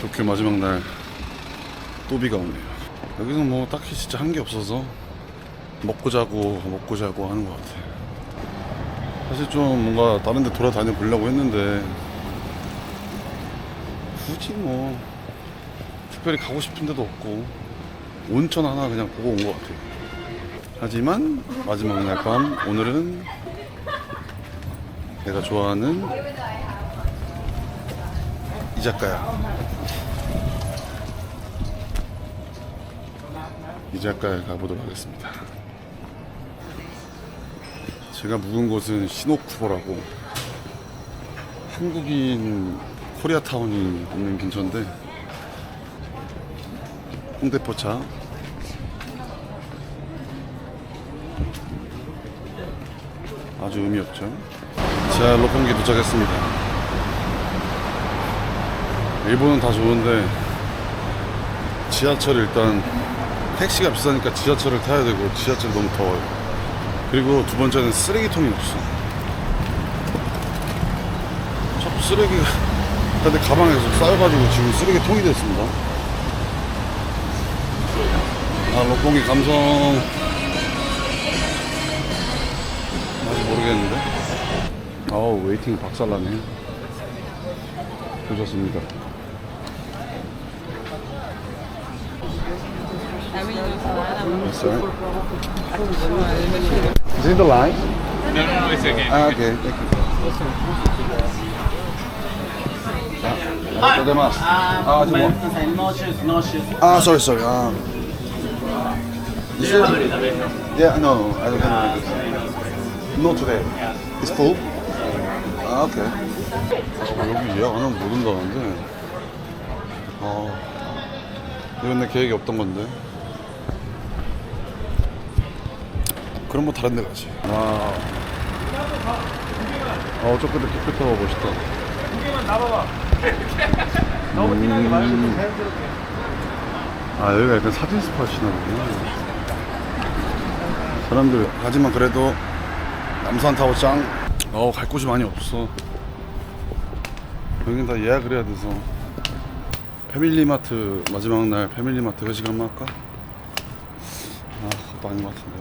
도쿄 마지막 날 또 비가 오네요. 여기서 뭐 딱히 진짜 한 게 없어서 먹고 자고 먹고 자고 하는 것 같아요. 사실 좀 뭔가 다른 데 돌아다녀 보려고 했는데 굳이 뭐 특별히 가고 싶은 데도 없고 온천 하나 그냥 보고 온 것 같아요. 하지만 마지막 날 밤 오늘은 내가 좋아하는 이자카야 이자카야에 가보도록 하겠습니다. 제가 묵은 곳은 시노쿠보라고 한국인 코리아타운이 있는 근처인데 홍대포차 아주 의미 없죠. 자, 로pon기 도착했습니다. 일본은 다 좋은데 지하철 일단 택시가 비싸니까 지하철을 타야 되고 지하철 너무 더워요. 그리고 두 번째는 쓰레기통이 없어. 자꾸 쓰레기가 근데 가방에 계속 쌓여가지고 지금 쓰레기통이 됐습니다. 아, 로pon기 감성 아직 모르겠는데. 아우 웨이팅 박살나네. 보셨습니다. That's right. Is it the line? No, no, no, it's okay. Ah, okay. Thank you. Ah, gozaimasu. Ah, de boa. No shoes, no shoes. Ah, sorry, sorry. Ah. Is it? Yeah, no, I don't have Not today. It's full? 아, 오케이. 여기 예약 안 하면 못 온다는데. 아, 이건 내 계획이 없던 건데. 그럼 뭐 다른 데 가지. 와. 어, 저 끝에 깨끗하고 멋있다. 너무 티나게 말고 좀 자연스럽게. 아 여기가 약간 사진 스팟이나 보구나 사람들 하지만 그래도 남산 타워 짱 어우 갈 곳이 많이 없어 여긴 다 예약을 해야 돼서 패밀리마트 마지막 날 패밀리마트 회식 한번 할까? 아 그것도 아닌 것 같은데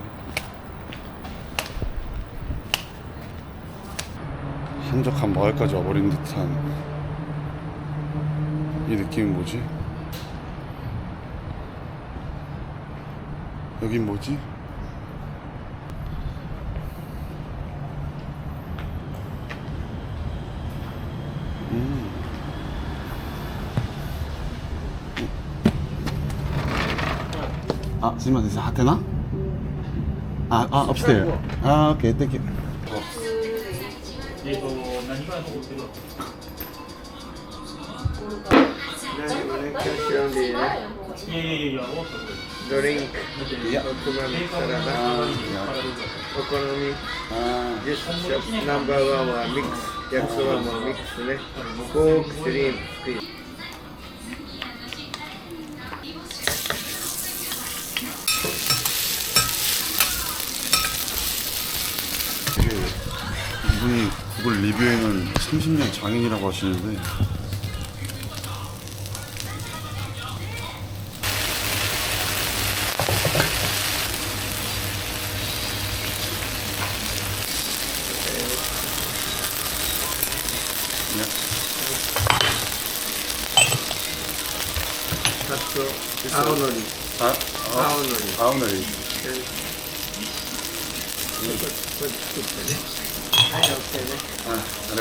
한적한 마을까지 와버린 듯한 이 느낌은 뭐지? 여긴 뭐지? 음. 아, すみません、ハテナあ、あ、upstairs. 아, 오케이, thank you. えっ、ー、と、何が残ってるの何もね、ってるのでいい。いやいやいや、おっと。ドリンク、おつまみ、サラダ、お好み、ジュース、ナンバーワンはミックス、焼きそばもミックスね。コーク、スリーム、ピー。Mm-hmm. 그걸 리뷰에는 30년 장인이라고 하시는데 아우너리. 아, 아우너리. 아우너리. 아,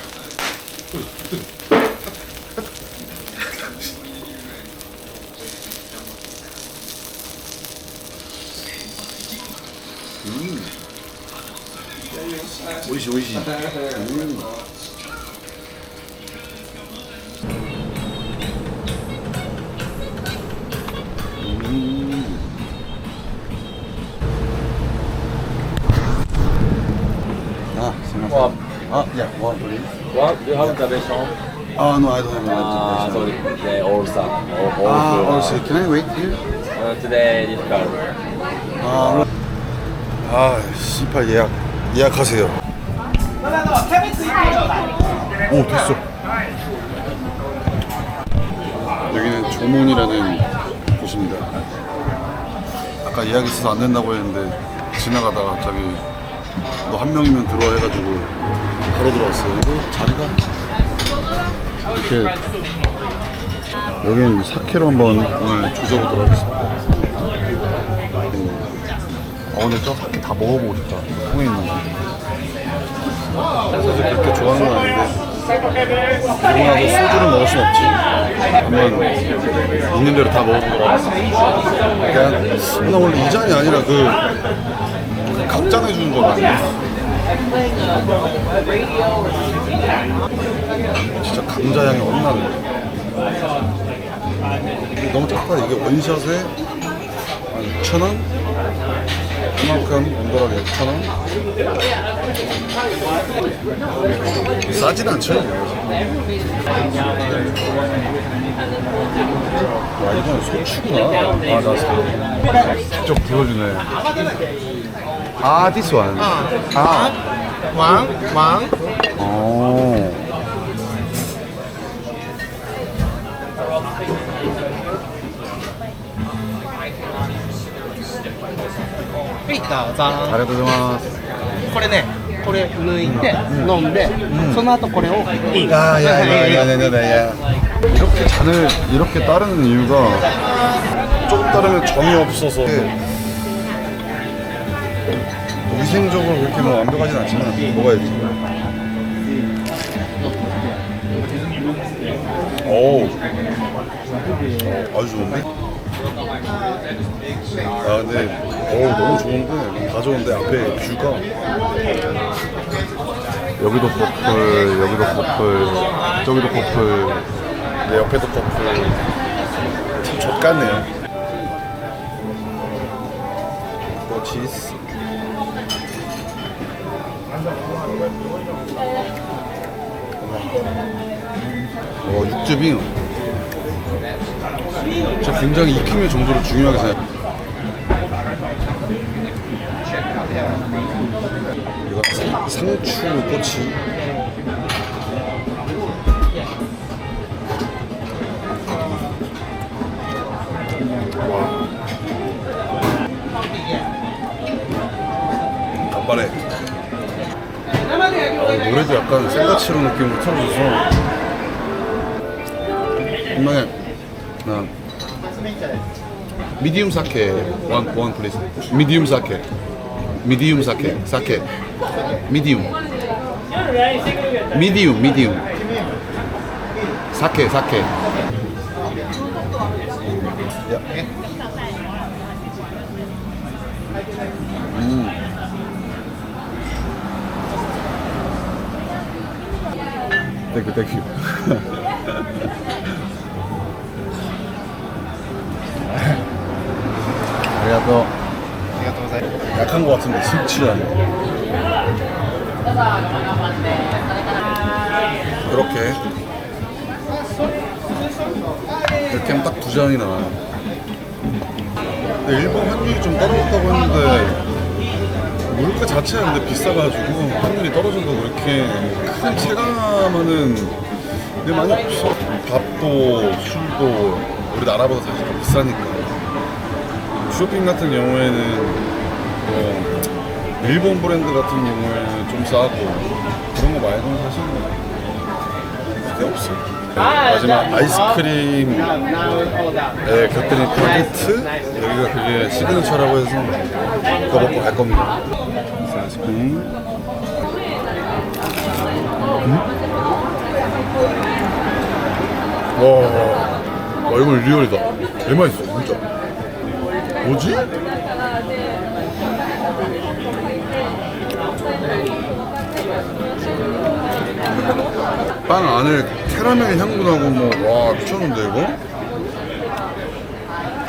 美味しい美味しい。うんあ、いや、ワンプリー。What? Do you have the version? Oh no, I don't have Ah, an sorry. The stuff. All, all Ah, food, also, can I wait here? uh, today this card. 아, 아, 씨발 예약 예약하세요. 오 됐어. 여기는 조몬이라는 곳입니다. 아까 예약 있어서 안 된다고 했는데 지나가다가 갑자기 너 한 명이면 들어와 해가지고 바로 들어왔어요. 이거 자리가? 이렇게 여기는 사케로 한번 오늘 조져보도록 하겠습니다. 어 근데 저 사케 다 먹어보고 싶다 통에 있는 거. 사실 그렇게 좋아하는 건 아닌데. 그러고 나서 소주를 먹을 순 없지. 한번 있는 대로 다 먹어보도록 하겠습니다. 그냥 나 원래 이 잔이 아니라 그, 그 각장해 주는 거거든요 진짜 감자 향이 엄나네. 너무 작다 이게 원샷에 한 6,000원? 그만큼 온도락에 6,000원? 싸진 않죠? 와 이건 소추구나 아나 직접 불러주네 아 this one 아 왕? 왕? 어. 자, 잘해보자마스 これね、これ抜いて、飲んで、その後これをいい。 야야야야야야야 이렇게 잔을 이렇게 따르는 이유가 조금 따르면 정이 없어서 위생적으로 그렇게 뭐 완벽하진 않지만 먹어야지 오 아주 좋은데? 아 근데 오 너무 좋은데 다 좋은데 앞에 뷰가 여기도 커플, 여기도 커플, 저기도 커플, 내 옆에도 커플. 참 젖같네요. 또 치즈. 와, 육즙이 진짜 굉장히 익힘의 정도로 중요하게 생각. 이거 상- 상추 꼬치. 와. 간발에. 어, 노래도 약간 생가치로 느낌으로 틀어줘서. 분명히 나 미디움 사케 원, 원 플리즈. 미디움 사케. 미디움 사케 사 아리가또. 약한 것 같은데 심취하네 그렇게. 이렇게 하면 딱두 잔이 나와요. 근데 일본 환율이 좀 떨어졌다고 했는데 물가 자체가 근데 비싸가지고 환율이 떨어진다고 그렇게 큰 체감하는 게 많이 없어. 밥도 술도 우리나라보다 사실 더 비싸니까 쇼핑 같은 경우에는 뭐 일본 브랜드 같은 경우에는 좀 싸고 그런 거 말고는 사실 크게 없어. 마지막 아이스크림에 곁들인 바게트 여기가 그게 시그니처라고 해서 그거 먹고 갈 겁니다. 그래서 아이스크림. 음? 와, 와 이건 리얼이다. 개 맛있어 진짜. 뭐지? 빵 안에 캐러멜 향도 나고 뭐 와 미쳤는데 이거?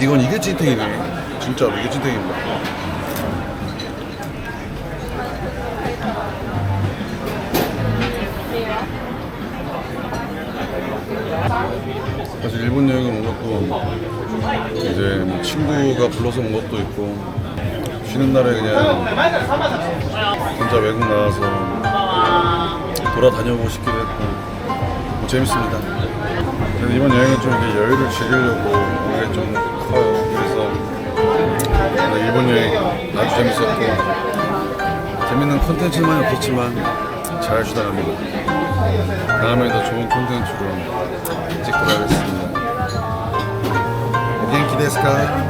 이건 이게 찐탱이네 진짜로 이게 찐탱입니다 사실 일본 여행은 온 것도 이제 뭐 친구가 불러서 온 것도 있고 쉬는 날에 그냥 혼자 외국 나와서 돌아다녀보고 싶기도 했고 뭐 재밌습니다. 이번 여행은 좀 이렇게 여유를 즐기려고 온게좀 커요. 그래서 오늘 일본 여행 아주 재밌었고 재밌는 콘텐츠만 없었지만 잘 쉬다 갑니다. 다음에 더 좋은 콘텐츠로 찍도록 하겠습니다. Пока.